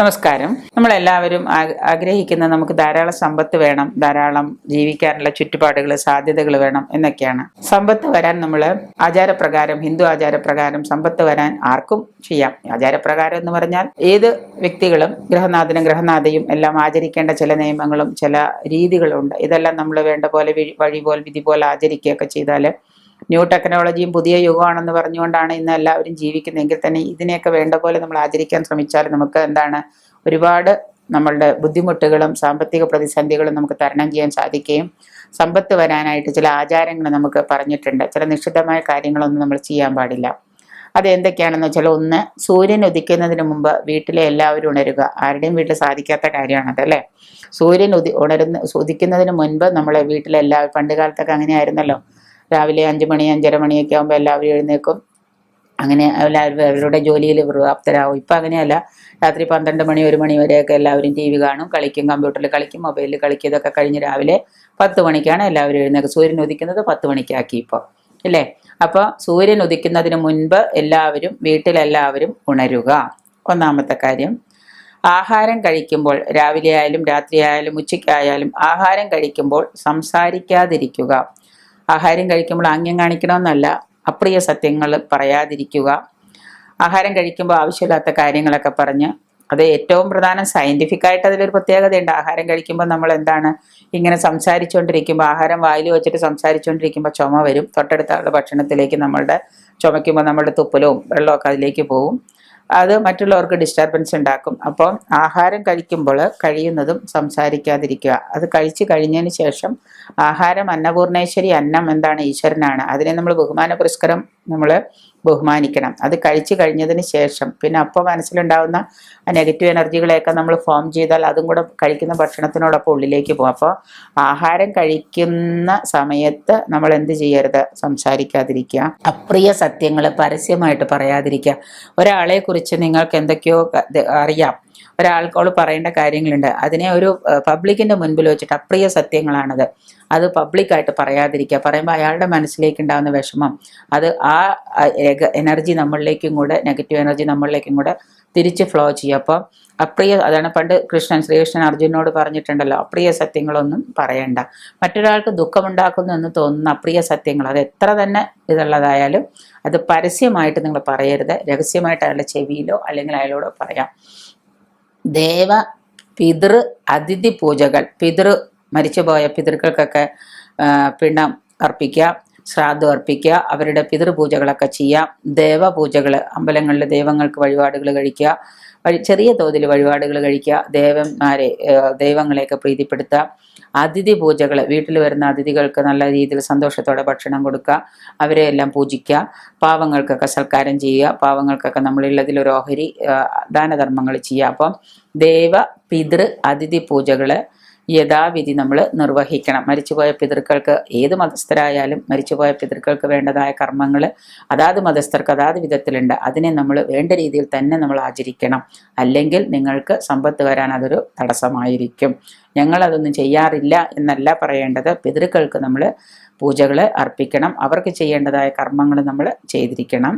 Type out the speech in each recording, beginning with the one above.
നമസ്കാരം. നമ്മളെല്ലാവരും ആഗ്രഹിക്കുന്ന നമുക്ക് ധാരാളം സമ്പത്ത് വേണം ധാരാളം ജീവിക്കാനുള്ള ചുറ്റുപാടുകൾ സാധ്യതകൾ വേണം എന്നൊക്കെയാണ്. സമ്പത്ത് വരാൻ നമ്മൾ ആചാരപ്രകാരം ഹിന്ദു ആചാരപ്രകാരം സമ്പത്ത് വരാൻ ആർക്കും ചെയ്യാം. ആചാരപ്രകാരം എന്ന് പറഞ്ഞാൽ ഏത് വ്യക്തികളും ഗ്രഹനാഥനും ഗ്രഹനാഥയും എല്ലാം ആചരിക്കേണ്ട ചില നിയമങ്ങളും ചില രീതികളുണ്ട്. ഇതെല്ലാം നമ്മൾ വേണ്ട പോലെ വഴി- പോലെ വിധി പോലെ ആചരിക്കുകയൊക്കെ ചെയ്താൽ ന്യൂ ടെക്നോളജിയും പുതിയ യുഗമാണെന്ന് പറഞ്ഞുകൊണ്ടാണ് ഇന്ന് എല്ലാവരും ജീവിക്കുന്നതെങ്കിൽ തന്നെ ഇതിനെയൊക്കെ വേണ്ട പോലെ നമ്മൾ ആചരിക്കാൻ ശ്രമിച്ചാൽ നമുക്ക് എന്താണ് ഒരുപാട് നമ്മളുടെ ബുദ്ധിമുട്ടുകളും സാമ്പത്തിക പ്രതിസന്ധികളും നമുക്ക് തരണം ചെയ്യാൻ സാധിക്കുകയും സമ്പത്ത് വരാനായിട്ട് ചില ആചാരങ്ങൾ നമുക്ക് പറഞ്ഞിട്ടുണ്ട്. ചില നിഷിദ്ധമായ കാര്യങ്ങളൊന്നും നമ്മൾ ചെയ്യാൻ പാടില്ല. അത് എന്തൊക്കെയാണെന്ന് വെച്ചാൽ ഒന്ന് സൂര്യൻ ഉദിക്കുന്നതിന് മുമ്പ് വീട്ടിലെ എല്ലാവരും ഉണരുക. ആരുടെയും വീട്ടിൽ സാധിക്കാത്ത കാര്യമാണത് അല്ലേ? സൂര്യൻ ഉദി ഉണരുന്ന ഉദിക്കുന്നതിന് മുൻപ് നമ്മളെ വീട്ടിലെല്ലാവരും പണ്ട് കാലത്തൊക്കെ അങ്ങനെയായിരുന്നല്ലോ. രാവിലെ അഞ്ച് മണി അഞ്ചര മണിയൊക്കെ ആകുമ്പോൾ എല്ലാവരും എഴുന്നേക്കും അങ്ങനെ എല്ലാവരും അവരുടെ ജോലിയിൽ പ്രാപ്തരാകും ഇപ്പം അങ്ങനെയല്ല. രാത്രി പന്ത്രണ്ട് മണി ഒരു മണി വരെയൊക്കെ എല്ലാവരും ടി വി കാണും കളിക്കും കമ്പ്യൂട്ടറിൽ കളിക്കും മൊബൈലിൽ കളിക്കും. ഇതൊക്കെ കഴിഞ്ഞ് രാവിലെ പത്ത് മണിക്കാണ് എല്ലാവരും എഴുന്നേൽക്കുക. സൂര്യൻ ഉദിക്കുന്നത് പത്ത് മണിക്കാക്കി ഇപ്പോൾ ഇല്ലേ അപ്പോൾ സൂര്യൻ ഉദിക്കുന്നതിന് മുൻപ് എല്ലാവരും വീട്ടിലെല്ലാവരും ഉണരുക. ഒന്നാമത്തെ കാര്യം. ആഹാരം കഴിക്കുമ്പോൾ രാവിലെ ആയാലും രാത്രി ആയാലും ഉച്ചയ്ക്കായാലും ആഹാരം കഴിക്കുമ്പോൾ സംസാരിക്കാതിരിക്കുക. ആഹാരം കഴിക്കുമ്പോൾ ആംഗ്യം കാണിക്കണമെന്നല്ല അപ്രിയ സത്യങ്ങൾ പറയാതിരിക്കുക. ആഹാരം കഴിക്കുമ്പോൾ ആവശ്യമില്ലാത്ത കാര്യങ്ങളൊക്കെ പറഞ്ഞ് അത് ഏറ്റവും പ്രധാനം സയന്റിഫിക് ആയിട്ട് അതിലൊരു പ്രത്യേകതയുണ്ട്. ആഹാരം കഴിക്കുമ്പോൾ നമ്മൾ എന്താണ് ഇങ്ങനെ സംസാരിച്ചുകൊണ്ടിരിക്കുമ്പോൾ ആഹാരം വായിൽ വെച്ചിട്ട് സംസാരിച്ചുകൊണ്ടിരിക്കുമ്പോൾ ചുമ വരും. തൊട്ടടുത്തുള്ള ഭക്ഷണത്തിലേക്ക് നമ്മളുടെ ചുമയ്ക്കുമ്പോൾ നമ്മളുടെ തുപ്പലും വെള്ളമൊക്കെ അതിലേക്ക് പോവും. അത് മറ്റുള്ളവർക്ക് ഡിസ്റ്റർബൻസ് ഉണ്ടാക്കും. അപ്പം ആഹാരം കഴിക്കുമ്പോൾ കഴിയുന്നതും സംസാരിക്കാതിരിക്കുക. അത് കഴിച്ചു കഴിഞ്ഞതിന് ശേഷം ആഹാരം അന്നപൂർണേശ്വരി അന്നം എന്താണ് ഈശ്വരനാണ്. അതിനെ നമ്മൾ ബഹുമാന പുരസ്കരം നമ്മൾ ബഹുമാനിക്കണം. അത് കഴിച്ചു കഴിഞ്ഞതിന് ശേഷം പിന്നെ അപ്പോൾ മനസ്സിലുണ്ടാകുന്ന നെഗറ്റീവ് എനർജികളെയൊക്കെ നമ്മൾ ഫോം ചെയ്താൽ അതും കൂടെ കഴിക്കുന്ന ഭക്ഷണത്തിനോടൊപ്പം ഉള്ളിലേക്ക് പോകും. അപ്പോൾ ആഹാരം കഴിക്കുന്ന സമയത്ത് നമ്മൾ എന്ത് ചെയ്യരുത്? സംസാരിക്കാതിരിക്കുക. അപ്രിയ സത്യങ്ങൾ പരസ്യമായിട്ട് പറയാതിരിക്കുക. ഒരാളെ കുറിച്ച് നിങ്ങൾക്ക് എന്തൊക്കെയോ അറിയാം. ഒരാൾക്കോട് പറയേണ്ട കാര്യങ്ങളുണ്ട്. അതിനെ ഒരു പബ്ലിക്കിന്റെ മുൻപിൽ വെച്ചിട്ട് അപ്രിയ സത്യങ്ങളാണത്. അത് പബ്ലിക്കായിട്ട് പറയാതിരിക്കുക. പറയുമ്പോൾ അയാളുടെ മനസ്സിലേക്ക് ഉണ്ടാകുന്ന വിഷമം. അത് ആ എനർജി നമ്മളിലേക്കും കൂടെ നെഗറ്റീവ് എനർജി നമ്മളിലേക്കും കൂടെ തിരിച്ച് ഫ്ലോ ചെയ്യുക. അപ്പോൾ അപ്രിയ അതാണ് പണ്ട് കൃഷ്ണൻ ശ്രീകൃഷ്ണൻ അർജുനോട് പറഞ്ഞിട്ടുണ്ടല്ലോ അപ്രിയ സത്യങ്ങളൊന്നും പറയണ്ട. മറ്റൊരാൾക്ക് ദുഃഖമുണ്ടാക്കുന്നു എന്ന് തോന്നുന്ന അപ്രിയ സത്യങ്ങൾ അത് എത്ര തന്നെ ഇതുള്ളതായാലും അത് പരസ്യമായിട്ട് നിങ്ങൾ പറയരുത്. രഹസ്യമായിട്ട് അയാളുടെ ചെവിയിലോ അല്ലെങ്കിൽ അയാളോടോ പറയാം. ദേവ പിതൃ അതിഥി പൂജകൾ. പിതൃ മരിച്ചുപോയ പിതൃക്കൾക്കൊക്കെ പിണ്ണം അർപ്പിക്കുക ശ്രാദ്ധം അർപ്പിക്കുക അവരുടെ പിതൃപൂജകളൊക്കെ ചെയ്യാം ദേവപൂജകൾ അമ്പലങ്ങളിലെ ദൈവങ്ങൾക്ക് വഴിപാടുകൾ കഴിക്കുക വഴി ചെറിയ തോതിൽ വഴിപാടുകൾ കഴിക്കുക ദേവന്മാരെ ദൈവങ്ങളെയൊക്കെ പ്രീതിപ്പെടുത്തുക അതിഥി പൂജകൾ വീട്ടിൽ വരുന്ന അതിഥികൾക്ക് നല്ല രീതിയിൽ സന്തോഷത്തോടെ ഭക്ഷണം കൊടുക്കുക അവരെ എല്ലാം പൂജിക്കുക പാവങ്ങൾക്കൊക്കെ സൽക്കാരം ചെയ്യുക പാവങ്ങൾക്കൊക്കെ നമ്മളുള്ളതിൽ ഒരു ഓഹരി ദാനധർമ്മങ്ങൾ ചെയ്യുക. അപ്പം ദേവ പിതൃ അതിഥി പൂജകൾ യഥാവിധി നമ്മൾ നിർവഹിക്കണം. മരിച്ചുപോയ പിതൃക്കൾക്ക് ഏത് മതസ്ഥരായാലും മരിച്ചുപോയ പിതൃക്കൾക്ക് വേണ്ടതായ കർമ്മങ്ങൾ അതാത് മതസ്ഥർക്ക് അതാത് വിധത്തിലുണ്ട്. അതിനെ നമ്മൾ വേണ്ട രീതിയിൽ തന്നെ നമ്മൾ ആചരിക്കണം. അല്ലെങ്കിൽ നിങ്ങൾക്ക് സമ്പത്ത് വരാൻ അതൊരു തടസ്സമായിരിക്കും. ഞങ്ങളതൊന്നും ചെയ്യാറില്ല എന്നല്ല പറയേണ്ടത്. പിതൃക്കൾക്ക് നമ്മൾ പൂജകൾ അർപ്പിക്കണം. അവർക്ക് ചെയ്യേണ്ടതായ കർമ്മങ്ങൾ നമ്മൾ ചെയ്തിരിക്കണം.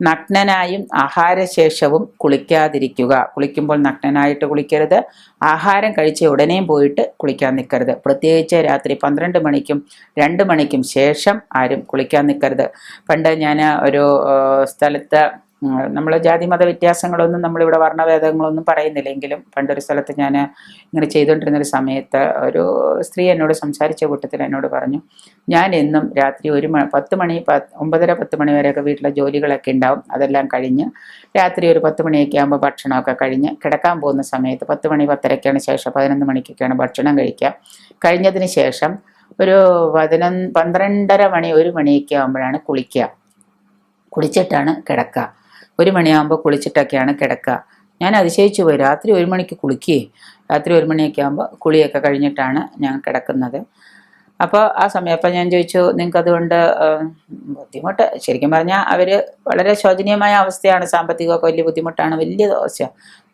നഗ്നനായും ആഹാരശേഷവും കുളിക്കാതിരിക്കുക. കുളിക്കുമ്പോൾ നഗ്നനായിട്ട് കുളിക്കരുത്. ആഹാരം കഴിച്ച ഉടനെയും പോയിട്ട് കുളിക്കാൻ നിൽക്കരുത്. പ്രത്യേകിച്ച് രാത്രി പന്ത്രണ്ട് മണിക്കും രണ്ട് മണിക്കും ശേഷം ആരും കുളിക്കാൻ നിൽക്കരുത്. പണ്ട് ഞാൻ ഒരു സ്ഥലത്ത് നമ്മൾ ജാതി മത വ്യത്യാസങ്ങളൊന്നും നമ്മളിവിടെ വർണഭേദങ്ങളൊന്നും പറയുന്നില്ലെങ്കിലും പണ്ടൊരു സ്ഥലത്ത് ഞാൻ ഇങ്ങനെ ചെയ്തുകൊണ്ടിരുന്ന ഒരു സമയത്ത് ഒരു സ്ത്രീ എന്നോട് സംസാരിച്ച കൂട്ടത്തിൽ എന്നോട് പറഞ്ഞു ഞാൻ എന്നും രാത്രി ഒരു മണി പത്ത് മണി ഒമ്പതര പത്ത് മണി വരെയൊക്കെ വീട്ടിലെ ജോലികളൊക്കെ ഉണ്ടാവും അതെല്ലാം കഴിഞ്ഞ് രാത്രി ഒരു പത്ത് മണിയൊക്കെ ആകുമ്പോൾ ഭക്ഷണമൊക്കെ കഴിഞ്ഞ് കിടക്കാൻ പോകുന്ന സമയത്ത് പത്ത് മണി പത്തരയ്ക്കാണ് ശേഷം പതിനൊന്ന് മണിക്കൊക്കെയാണ് ഭക്ഷണം കഴിക്കുക. കഴിഞ്ഞതിന് ശേഷം ഒരു പതിനൊന്ന് പന്ത്രണ്ടര മണി ഒരു മണിയൊക്കെ ആകുമ്പോഴാണ് കുളിക്കുക. കുളിച്ചിട്ടാണ് കിടക്കുക. ഒരു മണിയാകുമ്പോൾ കുളിച്ചിട്ടൊക്കെയാണ് കിടക്കുക. ഞാൻ അതിശയിച്ചു പോയി. രാത്രി ഒരു മണിക്ക് കുളിക്കുകയെ രാത്രി ഒരു മണിയൊക്കെ ആകുമ്പോൾ കുളിയൊക്കെ കഴിഞ്ഞിട്ടാണ് ഞാൻ കിടക്കുന്നത്. അപ്പോൾ ആ സമയം അപ്പം ഞാൻ ചോദിച്ചു നിങ്ങൾക്ക് അതുകൊണ്ട് ബുദ്ധിമുട്ട്? ശരിക്കും പറഞ്ഞാൽ അവർ വളരെ ശോചനീയമായ അവസ്ഥയാണ്. സാമ്പത്തികമൊക്കെ വലിയ ബുദ്ധിമുട്ടാണ് വലിയ ദോശ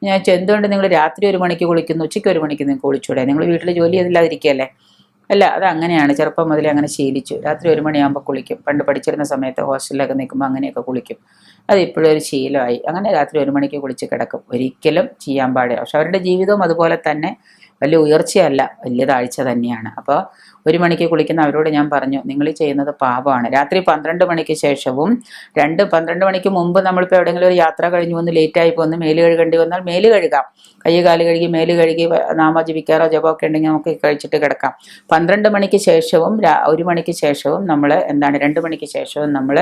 ഞാൻ ചോദിച്ചു എന്തുകൊണ്ട് നിങ്ങൾ രാത്രി ഒരു മണിക്ക് കുളിക്കുന്നു? ഉച്ചയ്ക്ക് ഒരു മണിക്ക് നിങ്ങൾക്ക് കുളിച്ചൂടെ? നിങ്ങൾ വീട്ടിൽ ജോലി ചെയ്തില്ലാതിരിക്കുകയല്ലേ അല്ല അത് അങ്ങനെയാണ്. ചെറുപ്പം മുതലേ അങ്ങനെ ശീലിച്ചു. രാത്രി ഒരു മണിയാകുമ്പോൾ കുളിക്കും. പണ്ട് പഠിച്ചിരുന്ന സമയത്ത് ഹോസ്റ്റലിലൊക്കെ നിൽക്കുമ്പോൾ അങ്ങനെയൊക്കെ കുളിക്കും. അത് ഇപ്പോഴും ഒരു ശീലമായി. അങ്ങനെ രാത്രി ഒരു മണിക്ക് കുളിച്ച് കിടക്കും. ഒരിക്കലും ചെയ്യാൻ പാടില്ല. പക്ഷെ അവരുടെ ജീവിതവും അതുപോലെ തന്നെ വലിയ ഉയർച്ചയല്ല വലിയ താഴ്ച തന്നെയാണ്. അപ്പോൾ ഒരു മണിക്ക് കുളിക്കുന്ന അവരോട് ഞാൻ പറഞ്ഞു നിങ്ങൾ ചെയ്യുന്നത് പാപമാണ്. രാത്രി പന്ത്രണ്ട് മണിക്ക് ശേഷവും രണ്ട് പന്ത്രണ്ട് മണിക്ക് മുമ്പ് നമ്മളിപ്പോൾ എവിടെയെങ്കിലും ഒരു യാത്ര കഴിഞ്ഞു വന്ന് ലേറ്റായി പോന്ന് മേൽ കഴുകേണ്ടി വന്നാൽ മേൽ കഴുകാം. കൈ കാൽ കഴുകി മേൽ കഴുകി നാമ ജപിക്കാറോ ജപമൊക്കെ ഉണ്ടെങ്കിൽ നമുക്ക് കഴിച്ചിട്ട് കിടക്കാം. പന്ത്രണ്ട് മണിക്ക് ശേഷവും ഒരു മണിക്ക് ശേഷവും നമ്മൾ എന്താണ് രണ്ട് മണിക്ക് ശേഷവും നമ്മൾ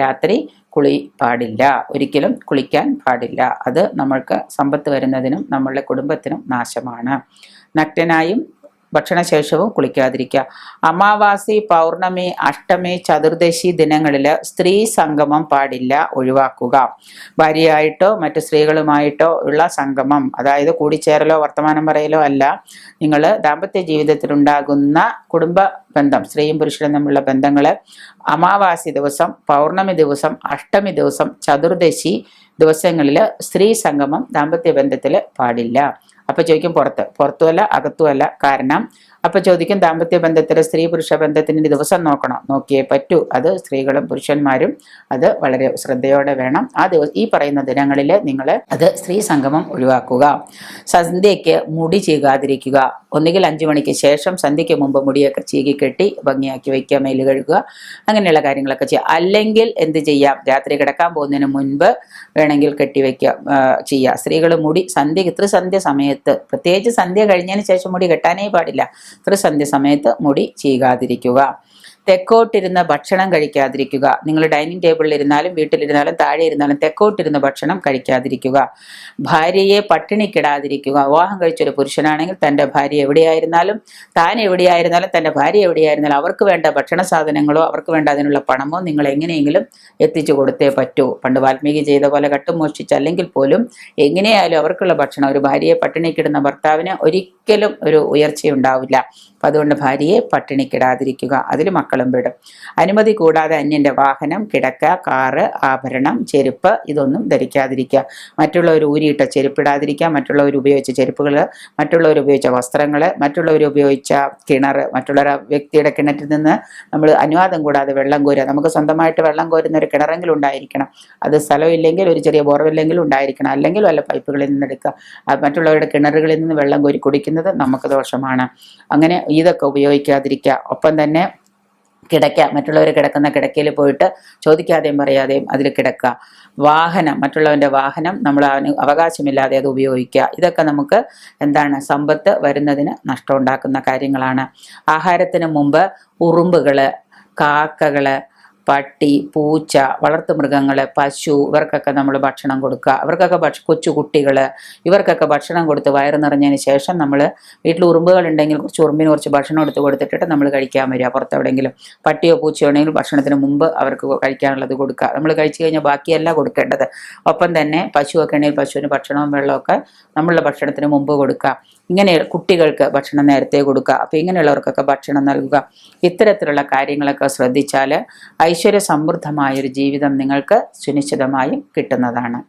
രാത്രി കുളി പാടില്ല. ഒരിക്കലും കുളിക്കാൻ പാടില്ല. അത് നമ്മൾക്ക് സമ്പത്ത് വരുന്നതിനും നമ്മളുടെ കുടുംബത്തിനും നാശമാണ്. നഗ്നനായും ഭക്ഷണശേഷവും കുളിക്കാതിരിക്കുക. അമാവാസി പൗർണമി അഷ്ടമി ചതുർദശി ദിനങ്ങളിൽ സ്ത്രീ സംഗമം പാടില്ല ഒഴിവാക്കുക. ഭാര്യയായിട്ടോ മറ്റു സ്ത്രീകളുമായിട്ടോ ഉള്ള സംഗമം അതായത് കൂടിച്ചേരലോ വർത്തമാനം പറയലോ അല്ല നിങ്ങൾ ദാമ്പത്യ ജീവിതത്തിലുണ്ടാകുന്ന കുടുംബ ബന്ധം സ്ത്രീയും പുരുഷനും തമ്മിലുള്ള ബന്ധങ്ങൾ അമാവാസി ദിവസം പൗർണമി ദിവസം അഷ്ടമി ദിവസം ചതുർദശി ദിവസങ്ങളിൽ സ്ത്രീ സംഗമം ദാമ്പത്യ ബന്ധത്തിൽ പാടില്ല. അപ്പൊ ചോദിക്കും പുറത്ത്. പുറത്തുമല്ല അകത്തുമല്ല. കാരണം അപ്പൊ ചോദിക്കും ദാമ്പത്യ ബന്ധത്തിൽ സ്ത്രീ പുരുഷ ബന്ധത്തിന് ദിവസം നോക്കണം? നോക്കിയേ പറ്റൂ. അത് സ്ത്രീകളും പുരുഷന്മാരും അത് വളരെ ശ്രദ്ധയോടെ വേണം. ആ ദിവസം ഈ പറയുന്ന ദിനങ്ങളിൽ നിങ്ങൾ അത് സ്ത്രീ സംഗമം ഒഴിവാക്കുക. സന്ധ്യയ്ക്ക് മുടി ചീകാതിരിക്കുക. ഒന്നുകിൽ അഞ്ചു മണിക്ക് ശേഷം സന്ധ്യയ്ക്ക് മുമ്പ് മുടിയൊക്കെ ചീകി കെട്ടി ഭംഗിയാക്കി വയ്ക്കുക മേൽ കഴുകുക അങ്ങനെയുള്ള കാര്യങ്ങളൊക്കെ ചെയ്യുക അല്ലെങ്കിൽ എന്ത് ചെയ്യാം? രാത്രി കിടക്കാൻ പോകുന്നതിന് മുൻപ് വേണമെങ്കിൽ കെട്ടിവെക്കുക ചെയ്യുക സ്ത്രീകൾ മുടി സന്ധ്യ ഇത്ര സന്ധ്യ സമയത്ത്. പ്രത്യേകിച്ച് സന്ധ്യ കഴിഞ്ഞതിന് ശേഷം മുടി കെട്ടാനേ പാടില്ല. ത്രിസന്ധ്യ സമയത്ത് മുടി ചീകാതിരിക്കുക. തെക്കോട്ടിരുന്ന് ഭക്ഷണം കഴിക്കാതിരിക്കുക. നിങ്ങൾ ഡൈനിങ് ടേബിളിൽ ഇരുന്നാലും വീട്ടിലിരുന്നാലും താഴെ ഇരുന്നാലും തെക്കോട്ടിരുന്ന് ഭക്ഷണം കഴിക്കാതിരിക്കുക. ഭാര്യയെ പട്ടിണിക്കിടാതിരിക്കുക വിവാഹം കഴിച്ചൊരു പുരുഷനാണെങ്കിൽ തന്റെ ഭാര്യ എവിടെയായിരുന്നാലും താൻ എവിടെയായിരുന്നാലും തന്റെ ഭാര്യ എവിടെയായിരുന്നാലും അവർക്ക് വേണ്ട ഭക്ഷണ സാധനങ്ങളോ അവർക്ക് വേണ്ട അതിനുള്ള പണമോ നിങ്ങൾ എങ്ങനെയെങ്കിലും എത്തിച്ചു കൊടുത്തേ പറ്റൂ. പണ്ട് വാൽമീകി ചെയ്ത പോലെ കട്ടും അല്ലെങ്കിൽ പോലും എങ്ങനെയായാലും അവർക്കുള്ള ഭക്ഷണം. ഒരു ഭാര്യയെ പട്ടിണിക്കിടുന്ന ഭർത്താവിന് ഒരിക്കലും ഒരു ഉയർച്ചയുണ്ടാവില്ല. അപ്പം അതുകൊണ്ട് ഭാര്യയെ പട്ടിണിക്കിടാതിരിക്കുക അതിൽ മക്കളും പെടും. അനുമതി കൂടാതെ അന്യന്റെ വാഹനം കിടക്ക കാറ് ആഭരണം ചെരുപ്പ് ഇതൊന്നും ധരിക്കാതിരിക്കുക. മറ്റുള്ളവർ ഊരിയിട്ട ചെരുപ്പിടാതിരിക്കുക മറ്റുള്ളവർ ഉപയോഗിച്ച ചെരുപ്പുകൾ മറ്റുള്ളവർ ഉപയോഗിച്ച വസ്ത്രങ്ങൾ മറ്റുള്ളവർ ഉപയോഗിച്ച കിണർ മറ്റുള്ള വ്യക്തിയുടെ കിണറ്റിൽ നിന്ന് നമ്മൾ അനുവാദം കൂടാതെ വെള്ളം കോരുക. നമുക്ക് സ്വന്തമായിട്ട് വെള്ളം കോരുന്ന ഒരു കിണറെങ്കിലും ഉണ്ടായിരിക്കണം. അത് സ്ഥലമില്ലെങ്കിൽ ഒരു ചെറിയ ബോർവെല്ലെങ്കിലും ഉണ്ടായിരിക്കണം. അല്ലെങ്കിൽ വല്ല പൈപ്പുകളിൽ നിന്ന് എടുക്കുക മറ്റുള്ളവരുടെ കിണറുകളിൽ നിന്ന് വെള്ളം കോരി കുടിക്കുന്നത് നമുക്ക് ദോഷമാണ്. അങ്ങനെ ഇതൊക്കെ ഉപയോഗിക്കാതിരിക്കുക. ഒപ്പം തന്നെ കിടക്ക മറ്റുള്ളവർ കിടക്കുന്ന കിടക്കയിൽ പോയിട്ട് ചോദിക്കാതെയും പറയാതെയും അതിൽ കിടക്കുക. വാഹനം മറ്റുള്ളവന്റെ വാഹനം നമ്മൾ അവന് അവകാശമില്ലാതെ അത് ഉപയോഗിക്കുക. ഇതൊക്കെ നമുക്ക് എന്താണ് സമ്പത്ത് വരുന്നതിന് നഷ്ടമുണ്ടാക്കുന്ന കാര്യങ്ങളാണ്. ആഹാരത്തിന് മുമ്പ് ഉറുമ്പുകൾ കാക്കകൾ പട്ടി പൂച്ച വളർത്തുമൃഗങ്ങൾ പശു ഇവർക്കൊക്കെ നമ്മൾ ഭക്ഷണം കൊടുക്കുക. അവർക്കൊക്കെ ഭക്ഷ കൊച്ചു കുട്ടികൾ ഇവർക്കൊക്കെ ഭക്ഷണം കൊടുത്ത് വയറ് നിറഞ്ഞതിന് ശേഷം നമ്മൾ വീട്ടിൽ ഉറുമ്പുകൾ ഉണ്ടെങ്കിൽ കുറച്ച് ഉറുമ്പിന് കുറച്ച് ഭക്ഷണം എടുത്ത് കൊടുത്തിട്ട് നമ്മൾ കഴിക്കാൻ വരിക പുറത്തെവിടെയെങ്കിലും പട്ടിയോ പൂച്ചയോ ഉണ്ടെങ്കിൽ ഭക്ഷണത്തിന് മുമ്പ് അവർക്ക് കഴിക്കാനുള്ളത് കൊടുക്കുക. നമ്മൾ കഴിച്ചു കഴിഞ്ഞാൽ ബാക്കിയല്ല കൊടുക്കേണ്ടത്. ഒപ്പം തന്നെ പശുവൊക്കെ ഉണ്ടെങ്കിൽ പശുവിന് ഭക്ഷണവും വെള്ളമൊക്കെ നമ്മളുടെ ഭക്ഷണത്തിന് മുമ്പ് കൊടുക്കുക. ഇങ്ങനെ കുട്ടികൾക്ക് ഭക്ഷണം നേരത്തെ കൊടുക്കുക. അപ്പോൾ ഇങ്ങനെയുള്ളവർക്കൊക്കെ ഭക്ഷണം നൽകുക. ഇത്തരത്തിലുള്ള കാര്യങ്ങളൊക്കെ ശ്രദ്ധിച്ചാൽ ഐശ്വര്യ സമൃദ്ധമായൊരു ജീവിതം നിങ്ങൾക്ക് സുനിശ്ചിതമായും കിട്ടുന്നതാണ്.